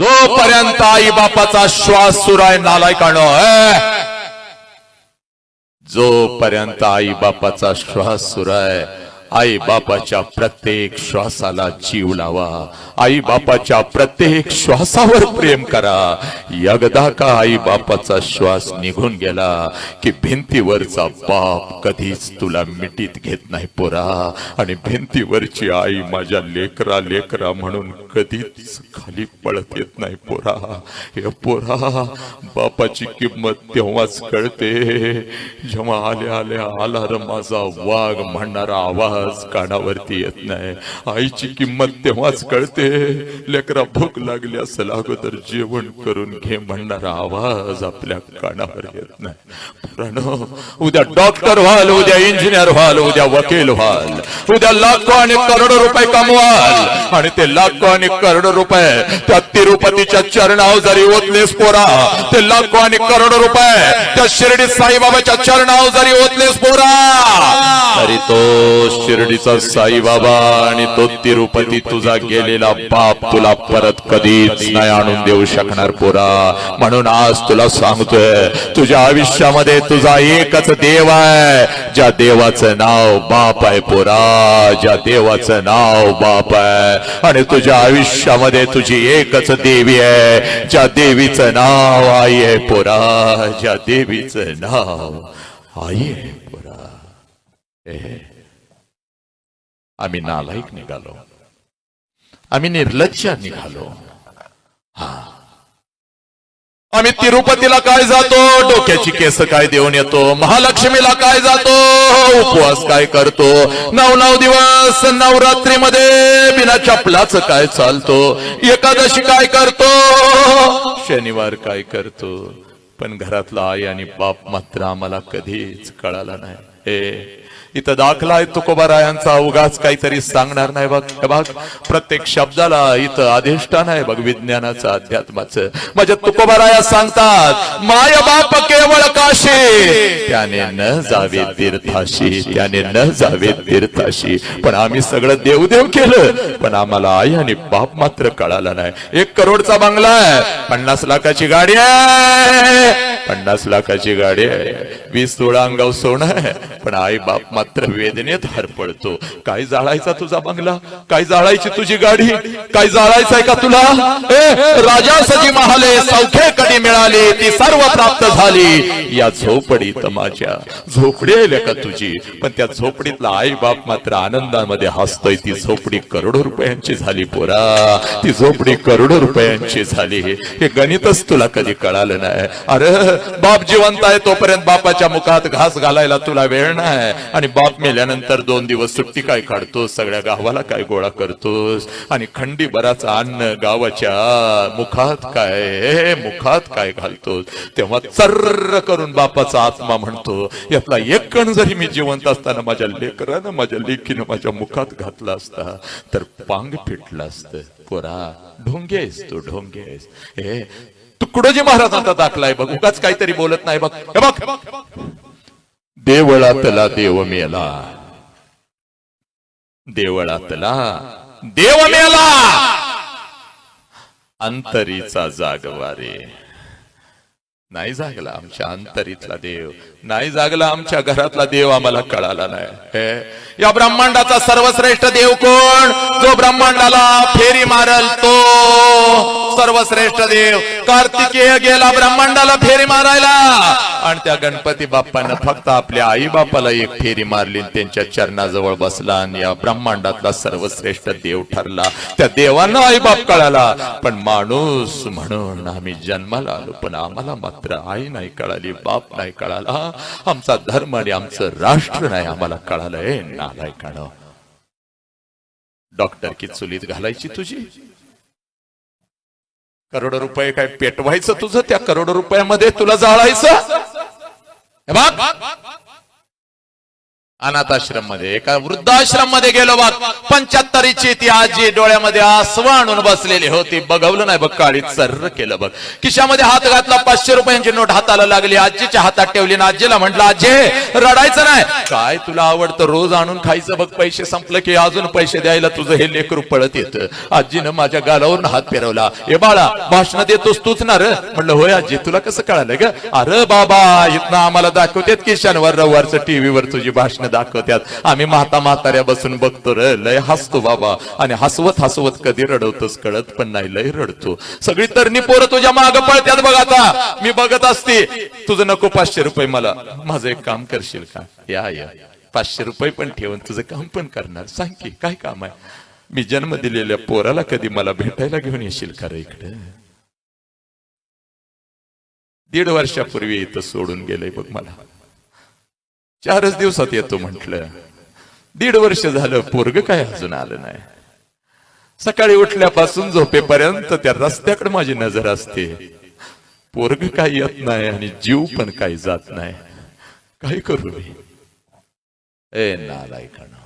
जोपर्यंत आई बापाचा श्वास सुराय नालायकानो जोपर्यंत आई बापाचा श्वास सुराय आई बापाच्या प्रत्येक श्वासाला जीव लावा. आई बापाच्या प्रत्येक श्वासावर प्रेम करा. एकदा का आई बापाचा श्वास निघून गेला की भिंतीवरचा बाप कधीच तुला मिठीत घेत नाही पोरा. आणि भिंतीवरची आई माझ्या लेकरा लेकरा म्हणून कधीच खाली पळत येत नाही पोरा. हे पोरा बापाची किंमत तेव्हाच कळते. जेव्हा आल्या आल्या आला र माझा वाघ म्हणणारा आवाज कानावरती येत नाही. आईची किंमत तेव्हाच कळते. लेकरा भूक लागली असेल अगोदर जेवण करून घे म्हणणारा आवाज आपल्या कानावर येत नाही. उद्या डॉक्टर व्हाल उद्या इंजिनियर व्हाल उद्या वकील व्हाल. उद्या लाखो आणि करोडो रुपये कमवाल. आणि ते लाखो आणि करोडो रुपये त्या तिरुपतीच्या चरणाव जरी ओतलेस पोरा. ते लाखो आणि करोडो रुपये त्या शिर्डी साईबाबाच्या चरणाव जरी ओतलेस पोरा. तो शिर्डीचा साईबाबा आणि तो तिरुपती तुझा गेलेला बाप तुला परत कधीच नाही आणून देऊ शकणार पोरा. म्हणून आज तुला सांगतोय तुझ्या आयुष्यामध्ये तुझा एकच देव आहे ज्या देवाचं नाव बाप आहे पोरा ज्या देवाचं नाव बाप आहे. आणि तुझ्या आयुष्यामध्ये तुझी एकच देवी आहे ज्या देवीचं नाव आई आहे पोरा ज्या देवीचं नाव आई आहे. Eh, आम्ही नालायक निघालो. आम्ही निर्लज्ज निघालो. आम्ही तिरुपतीला काय जातो? डोक्याची केस काय देऊन येतो? महालक्ष्मीला काय जातो? उपवास काय करतो? नऊ नऊ दिवस नवरात्रीमध्ये बिना चपलाच काय चालतो? एकादशी काय करतो? शनिवार काय करतो? पण घरातला आई आणि बाप मात्र आम्हाला कधीच कळाला नाही. हे इथं दाखला आहे तुकोबारायांचा उगाच काहीतरी सांगणार नाही बघ. हे बघ प्रत्येक शब्दाला इथं अधिष्ठान आहे बघ विज्ञानाचं अध्यात्माचं. म्हणजे माझ्या तुकोबाराया सांगतात माय बाप केवळ काशी. त्याने न जावे तीर्थाशी त्याने न जावे तीर्थाशी. पण आम्ही सगळं देवदेव केलं पण आम्हाला आई आणि बाप मात्र कळाला नाही. एक करोडचा बंगला आहे पन्नास लाखाची गाडी आहे. पन्नास लाखाची गाडी आहे. वीस तोळा अंगाव सोनं आहे पण आई बाप मात्र वेदनेत हरपडतो काय जाळायचा तुझा बंगला? काय जाळायची तुझी गाडी? काय जाळायचंय का तुला? ए, राजा सजी महाले सौखे कधी मिळाली ती सर्व प्राप्त झाली. या झोपडीत माझ्या. झोपडी आल्या का तुझी. पण त्या झोपडीतला आई बाप मात्र आनंदामध्ये हसतोय. ती झोपडी करोडो रुपयांची झाली पोरा. ती झोपडी करोडो रुपयांची झाली. हे गणितच तुला कधी कळालं नाही. अरे बाप जिवंत आहे तोपर्यंत बापाच्या मुखात घास घालायला तुला वेळ नाही. आणि बाप मेल्यानंतर दोन दिवस सुट्टी काय काढतोस? सगळ्या गावाला काय गोळा करतोस? आणि खंडी बराच अन्न गावाच्या मुखात काय? मुखात काय घालतोस? तेव्हा चर्र करून बापाचा आत्मा म्हणतो यातला एक कण जरी मी जिवंत असताना माझ्या लेकरानं माझ्या लेखीनं माझ्या मुखात घातला असता तर पांग फिटलं असतं. पोरा ढोंगेस तू ढोंगेस. हे तुकडोजी महाराजांचा दाखला आहे बघ उगाच काहीतरी बोलत नाही बघ. हे बघ. देवळातला देव मेला देवळातला देव मेला अंतरीचा जागवारे नाही जागला आमच्या अंतरीतला देव नाही जागला आमच्या घरातला देव आम्हाला कळाला नाही हे, या ब्रह्मांडाचा सर्वश्रेष्ठ देव कोण जो ब्रह्मांडाला फेरी मारल तो सर्वश्रेष्ठ देव. कार्तिकेय गेला ब्रह्मांडाला फेरी मारायला. आणि त्या गणपती बाप्पानं फक्त आपल्या आई बापाला एक फेरी मारली त्यांच्या चरणाजवळ बसला आणि या ब्रह्मांडातला सर्वश्रेष्ठ देव ठरला. त्या देवांना आई बाप कळाला. पण माणूस म्हणून आम्ही जन्माला आलो पण आम्हाला मात्र आई नाही कळाली बाप नाही कळाला. आमचा धर्म आणि आमचं राष्ट्र नाही आम्हाला कळालंय नालाय डॉक्टर की चुलीत घालायची तुझी? करोडो रुपये काय पेटवायचं तुझं? त्या करोडो रुपयामध्ये तुला जाळायचं? अनाथाश्रममध्ये एका वृद्धाश्रममध्ये गेलो बघ पंच्याहत्तरीची ती आजी डोळ्यामध्ये आसव आणून बसलेली होती. बघवलं नाही बघ काळी सर्र केलं बघ. खिशामध्ये हात घातला पाचशे रुपयांची नोट हाताला लागली. आजीच्या हातात ठेवली ना आजीला म्हटलं आजी रडायचं नाही. काय तुला आवडतं रोज आणून खायचं बघ पैसे संपलं की अजून पैसे द्यायला तुझं हे लेकरू पळत येतं. आजीनं माझ्या गालावरून हात फिरवला. ए बाळा भाषण देतोस तूच ना र. म्हणलं होय आजी तुला कसं कळालं ग? अरे बाबा इथनं आम्हाला दाखवतेत की शनिवार रविवारचं टीव्हीवर तुझी भाषण दाखवत्यात. आम्ही म्हाता म्हाताऱ्या बसून बघतो र लय हसतो बाबा. आणि हसवत हसवत कधी रडवतोस कळत पण नाही लय रडतो. सगळी तरणी पोरं तुझ्या माग पळत्यात बघ आता. मी बघत असते. तुझं नको पाचशे रुपये मला. माझं एक काम करशील का? या या. पाचशे रुपये पण ठेवून तुझं काम पण करणार. सांग की काय काम आहे? मी जन्म दिलेल्या पोराला कधी मला भेटायला घेऊन येशील का रे इकडे? दीड वर्षापूर्वी इथं सोडून गेलंय बघ मला. चारच दिवसात येतो म्हटलं. दीड वर्ष झालं पोरग काय अजून आलं नाही. सकाळी उठल्यापासून झोपेपर्यंत त्या रस्त्याकडे माझी नजर असते. पोरग काय येत नाही आणि जीव पण काही जात नाही. काय करू मी? ए नालायकांनो.